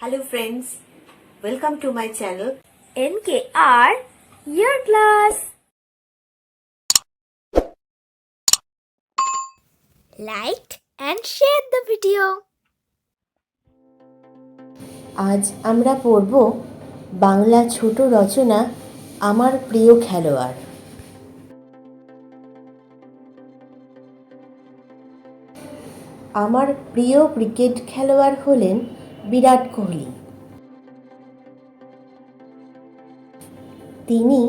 Hello friends, welcome to my channel. NKR Year Class. Like and share the video. আজ আমরা পড়ব বাংলা ছোট রচনা আমার প্রিয় খেলোয়াড় আমার প্রিয় ক্রিকেট খেলোয়াড় হলেন বিরাট কোহলি। তিনি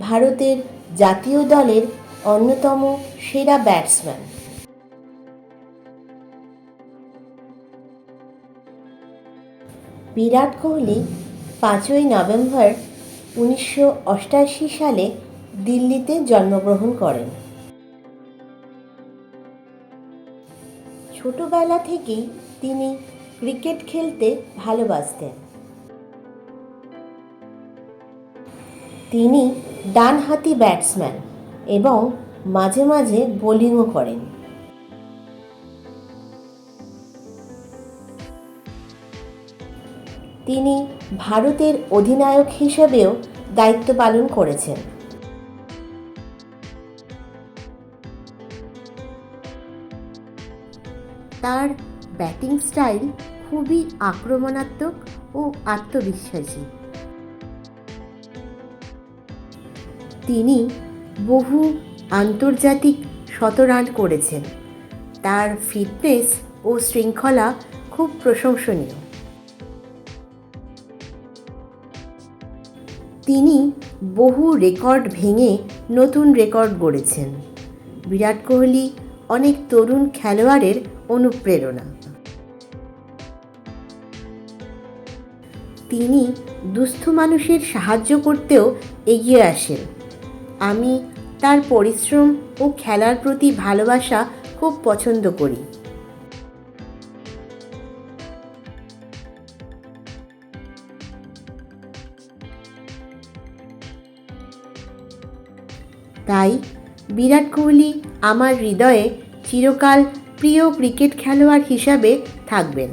ভারতের জাতীয় দলের অন্যতম সেরা ব্যাটসম্যান। বিরাট কোহলি পাঁচই নভেম্বর উনিশশো সালে দিল্লিতে জন্মগ্রহণ করেন। ছোটবেলা থেকেই তিনি ক্রিকেট খেলতে ভালোবাসতেন। তিনি ডানহাতি ব্যাটসম্যান এবং মাঝে মাঝে বোলিংও করেন। তিনি ভারতের অধিনায়ক হিসেবেও দায়িত্ব পালন করেছেন। তার ব্যাটিং স্টাইল খুবই আক্রমণাত্মক ও আত্মবিশ্বাসী। তিনি বহু আন্তর্জাতিক শতরান করেছেন। তার ফিটনেস ও শৃঙ্খলা খুব প্রশংসনীয়। তিনি বহু রেকর্ড ভেঙে নতুন রেকর্ড গড়েছেন। বিরাট কোহলি অনেক তরুণ খেলোয়াড়ের অনুপ্রেরণা। তিনি দুস্থ মানুষের সাহায্য করতেও এগিয়ে আসেন। আমি তার পরিশ্রম ও খেলার প্রতি ভালোবাসা খুব পছন্দ করি। তাই বিরাট কোহলি আমার হৃদয়ে চিরকাল প্রিয় ক্রিকেট খেলোয়াড় হিসাবে থাকবেন।